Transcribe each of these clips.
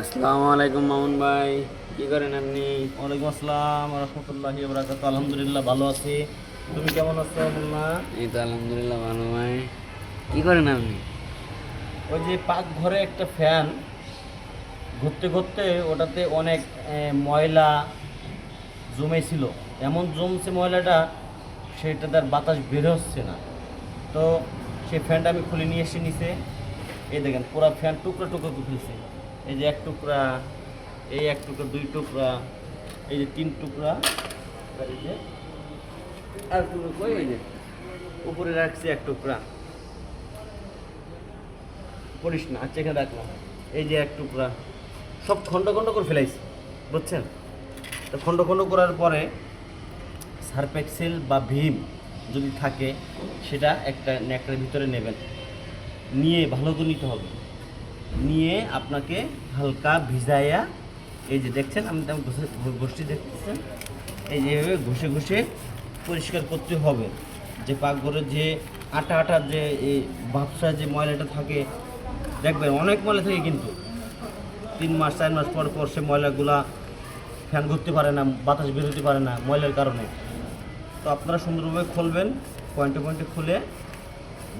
আসসালামু আলাইকুম মামুন ভাই কি করেন আপনি? ওয়ালাইকুম আসসালাম রহমতুল্লাহ বরাকাত আলহামদুলিল্লাহ ভালো আছি। তুমি কেমন আছো মোল্লা এই তো আলহামদুলিল্লাহ ভালো ভাই কি করেন আপনি? ওই যে পাক ঘরে একটা ফ্যান ঘুরতে ঘুরতে ওটাতে অনেক ময়লা জমেছিল। এমন জমছে ময়লাটা সেটা তার বাতাস বের হচ্ছে না। তো সেই ফ্যানটা আমি খুলে নিয়ে এসে নিচে এই দেখেন পুরো ফ্যান টুকরা টুকরা করে ফেলছে। এই যে এক টুকরা, এই এক টুকরা, দুই টুকরা, এই যে তিন টুকরা এই যে আর টুকরা এই যে উপরে রাখছি এক টুকরা। করিস না আচ্ছা এখানে রাখলাম এই যে এক টুকরা, সব খণ্ড খণ্ড করে ফেলাইছি, বুঝছেন? তো খণ্ড খণ্ড করার পরে সার্পেক্সেল বা ভীম যদি থাকে, সেটা একটা ন্যাকড়ার ভিতরে নেবেন। নিয়ে ভালো করে নিতে হবে। নিয়ে আপনাকে হালকা ভিজাইয়া, এই যে দেখছেন, আমি তেমন গোষ্ঠী দেখতেছেন, এই যেভাবে ঘষে ঘষে পরিষ্কার করতে হবে। যে পাকঘরের যে আটা আটা যে এই ভাবসা যে ময়লাটা থাকে, দেখবেন অনেক ময়লা থাকে কিন্তু। তিন মাস, চার মাস পর পর সে ময়লাগুলা ফ্যান ঘুরতে পারে না, বাতাস বেরোতে পারে না ময়লার কারণে। তো আপনারা সুন্দরভাবে খুলবেন, পয়েন্টে পয়েন্টে খুলে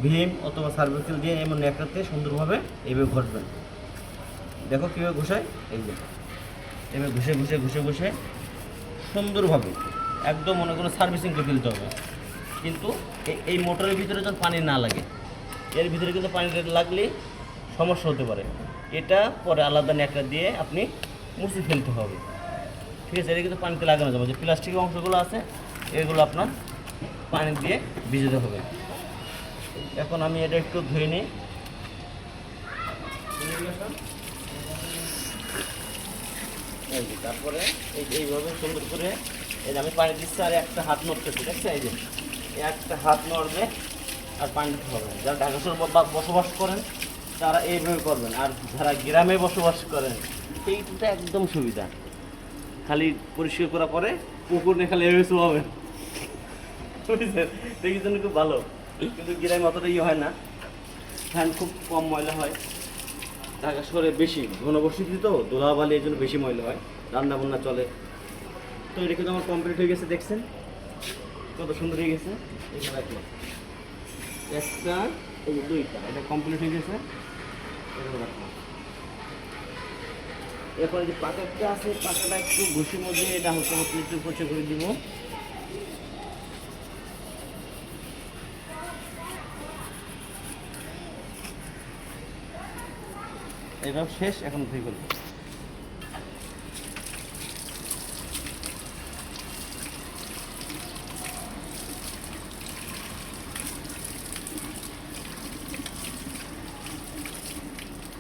ভীম অথবা সার্ভিসেল দিয়ে এমন একটাতে সুন্দরভাবে এইভাবে ঘষবেন। দেখো কীভাবে ঘষায়? এই যে। এভাবে ঘষে ঘষে ঘষে ঘষে সুন্দরভাবে একদম মনে করো সার্ভিসিং করে ফেলতে হবে। কিন্তু এই মোটরের ভিতরে যেন পানি না লাগে। এর ভিতরে কিন্তু পানি লাগলে সমস্যা হতে পারে। এটা পরে আলাদা ন্যাকড়া দিয়ে আপনি মুছে ফেলতে হবে। ঠিক আছে? এটা কিন্তু পানিতে লাগানো যাবে যে প্লাস্টিকের অংশগুলো আছে, এগুলো আপনার পানি দিয়ে ভিজাতে হবে। এখন আমি এটা একটু ধুয়ে নিই। এই যে, তারপরে এই যে এইভাবে সুন্দর করে এই আমি পানি দিচ্ছি আর একটা হাত নড়তেছি দেখছে এই যে একটা হাত নড়বে আর পানি দিতে হবে যারা ঢাকা বসবাস করেন, তারা এইভাবে করবেন। আর যারা গ্রামে বসবাস করেন সেইটা একদম সুবিধা। খালি পরিষ্কার করার পরে পুকুর নিয়ে খালি এভাবে শোয়াবেন বুঝছেন? দেখির জন্য খুব ভালো। কিন্তু গ্রামে অতটা ইয়ে হয় না। ফ্যান খুব কম ময়লা হয়। ঢাকা শহরে বেশি, ঘনবসতি তো দোলাবালি এই জন্য বেশি ময়লা হয় রান্না বান্না চলে। তো এটা কিন্তু আমার কমপ্লিট হয়ে গেছে, দেখছেন? কত সুন্দর হয়ে গেছে। রাখলাম। একটা দুইটা, এটা কমপ্লিট হয়ে গেছে। রাখলাম। এরপরে যে পাকাটা আছে, পাকাটা একটু ঘষির মধ্যে এটা মতো একটু পরিষ্কার করে দিব। এটাও শেষ, এখন ধুই করব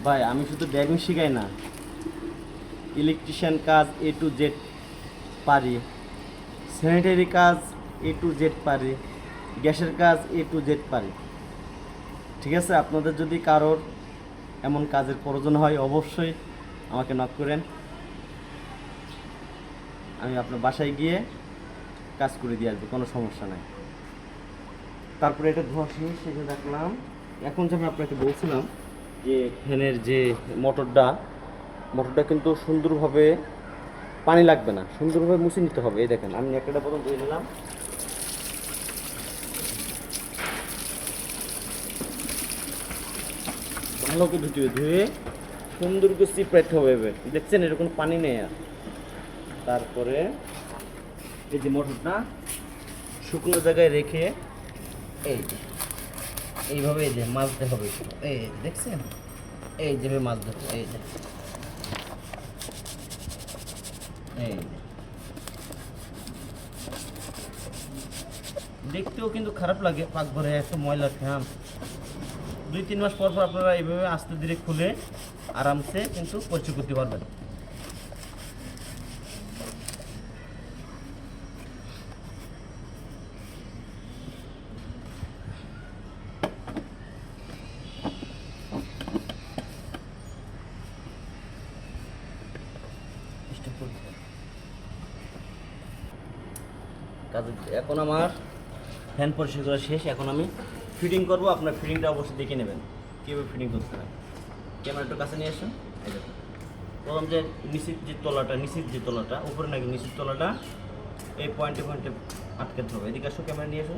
ভাই, আমি শুধু ড্রাইভিং শিখাই না। ইলেকট্রিশিয়ান কাজ এ টু জেড পারি। স্যানিটারি কাজ এ টু জেড পারি। গ্যাসের কাজ এ টু জেড পারি। ঠিক আছে? আপনাদের যদি কারোর এমন কাজের প্রয়োজন হয়, অবশ্যই আমাকে নক করেন। আমি আপনার বাসায় গিয়ে কাজ করে দিয়ে আসব, কোনো সমস্যা নাই। তারপরে এটা ধোয়া শেষ সেটা দেখলাম। এখন যে আমি আপনাকে বলছিলাম যে ফ্যানের যে মোটরটা মোটরটা কিন্তু সুন্দরভাবে পানি লাগবে না, সুন্দরভাবে মুছে নিতে হবে, এই দেখেন, আমি একটা প্রথম ধুয়ে নিলাম। ভালো করে ধুতে হবে ধুয়ে সুন্দর করে সিপারেট হবে দেখছেন, এরকম পানি নেই আর। তারপরে এই যে মোটরটা, শুকনো জায়গায় রেখে এই এইভাবে এই যে মাজতে হবে এই দেখছেন? এই যে মাছ ধরতে এই যে। এই দেখতেও কিন্তু খারাপ লাগে, পাকঘরে এত ময়লা, ফ্যান। দুই, তিন মাস পর পর আপনারা এইভাবে আস্তে ধীরে খুলে আরামসে কিন্তু পরিচয় করতে পারবেন। এখন আমার ফ্যান করা শেষ, এখন আমি ফিটিং করব, আপনার ফিটিংটা অবশ্যই দেখে নেবেন। কীভাবে ফিটিং করতে হয়। ক্যামেরা একটু কাছে নিয়ে আসুন। প্রথম যে নিচের যে তলাটা নিচের যে তলাটা, উপরে নাকি নিচের তলাটা, এই পয়েন্টে পয়েন্টে আটকাতে হবে এদিকে আসো ক্যামেরা নিয়ে এসো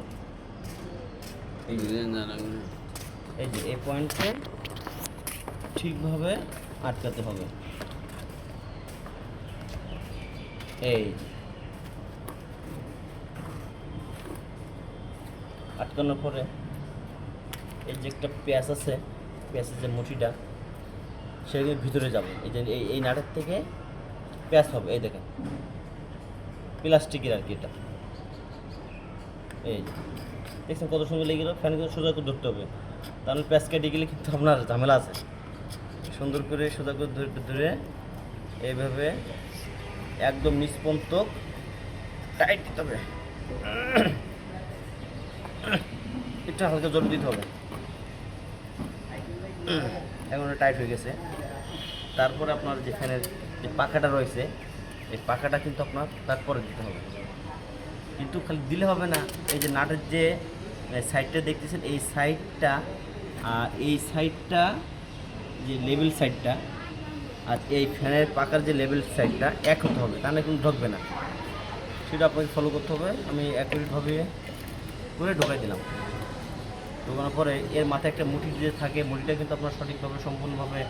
এই এই যে, এই পয়েন্টে ঠিকভাবে আটকাতে হবে। এই আটকানোর পরে এই যে একটা পেঁয়াজ আছে, পেঁয়াজের যে মুঠিটা সেগুলো ভিতরে যাবে। এই যে এই এই নাটের থেকে পেঁয়াজ হবে এই দেখেন। প্লাস্টিকের আর কি এটা। এই। দেখছেন কত সুন্দর লেগে গেল? ফ্যান কিন্তু সোজা করে ধরতে হবে। তাহলে প্যাঁচ কেটে গেলে কিন্তু আপনার ঝামেলা আছে। সুন্দর করে সোজা করে ধরে ধরে এইভাবে একদম নিষ্পন্তক টাইট দিতে হবে। একটু হালকা জল দিতে হবে। এখন টাইট হয়ে গেছে। তারপরে আপনার যে ফ্যানের যে পাখাটা রয়েছে, এই পাখাটা কিন্তু আপনার তারপরে দিতে হবে। কিন্তু খালি দিলে হবে না, এই যে নাটের যে সাইডটা দেখতেছেন, এই সাইডটা আর এই সাইডটা যে লেভেল সাইডটা আর এই ফ্যানের পাকার যে লেভেল সাইডটা এক হতে হবে, তাহলে কিন্তু ঢুকবে না। সেটা আপনাকে ফলো করতে হবে। আমি অ্যাকুরেটভাবে করে ঢোকাই দিলাম। ঢোকানোর পরে এর মাথায় একটা মুঠি যে থাকে, মুঠিটা কিন্তু আপনার সঠিকভাবে, সম্পূর্ণভাবে,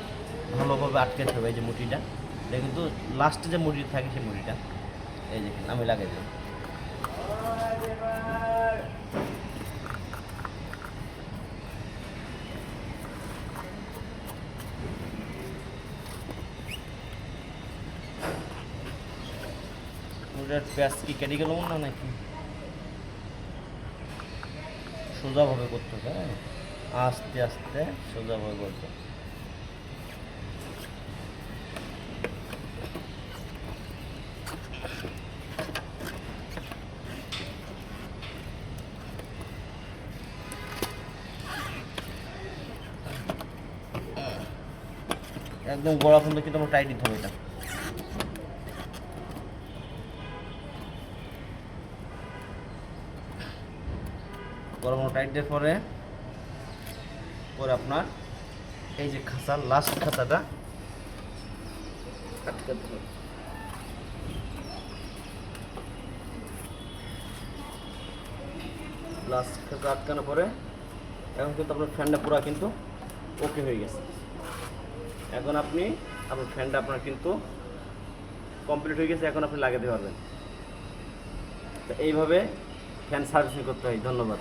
ভালোভাবে আটকাতে হবে এই যে মুঠিটা। এটা কিন্তু লাস্টে যে মুঠিটা থাকে সেই মুঠিটা। এই দেখেন আমি লাগাই দিলাম। পেঁয়াজ কি কেটে গেল না নাকি? সোজাভাবে করতে হবে হ্যাঁ আস্তে আস্তে সোজাভাবে করতে। একদম গড়া পর্যন্ত কিন্তু আমার টাইট দিতে হবে এটা গরম টাইট দেওয়ার পরে পরে আপনার এই যে খাঁচা লাস্ট খাঁচাটা আটকাতে হবে লাস্ট খাঁচা আটকানোর পরে, এখন কিন্তু আপনার ফ্যানটা পুরো কিন্তু ওকে হয়ে গেছে। এখন আপনি, আপনার ফ্যানটা আপনার কিন্তু কমপ্লিট হয়ে গেছে, এখন আপনি লাগাতে পারবেন। তো এইভাবে ফ্যান সার্ভিসিং করতে হয়, ধন্যবাদ।